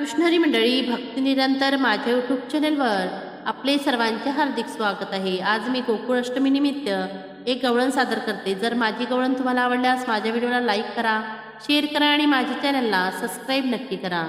कृष्णहरी मंडळी भक्ती निरंतर माझ्या यूट्यूब चॅनलवर आपले सर्वांचे हार्दिक स्वागत आहे. आज मी गोकुळ निमित्त एक गवळण सादर करते. जर माझी गवळण तुम्हाला आवडल्यास माझ्या व्हिडिओला लाईक करा शेअर करा आणि माझ्या चॅनलला सबस्क्राईब नक्की करा.